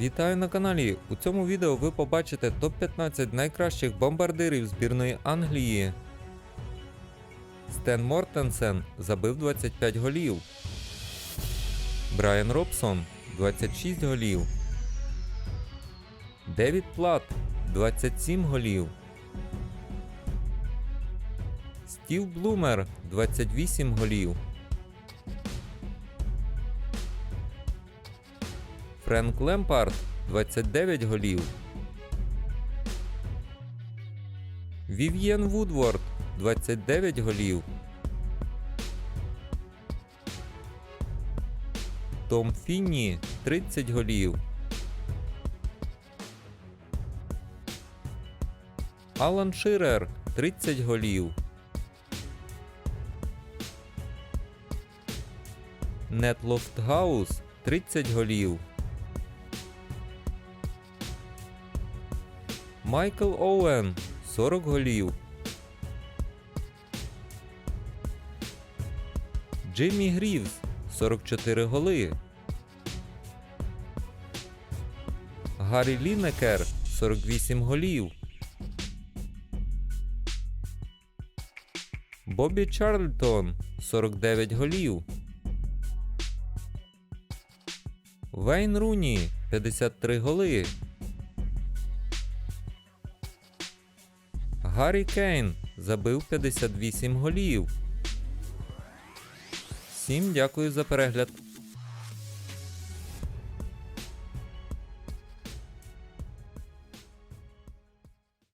Вітаю на каналі! У цьому відео ви побачите топ-15 найкращих бомбардирів збірної Англії. Стен Мортенсен забив 25 голів. Брайан Робсон 26 голів. Девід Плат 27 голів. Стів Блумер 28 голів. Френк Лемпард 29 голів. Вів'єн Вудворд 29 голів. Том Фінні 30 голів. Алан Ширер 30 голів. Нет Лофтгаус 30 голів. Майкл Оуен 40 голів. Джиммі Грівс 44 голи. Гаррі Лінекер 48 голів. Бобі Чарльтон 49 голів. Вейн Руні 53 голи. Гаррі Кейн забив 58 голів. Всім дякую за перегляд.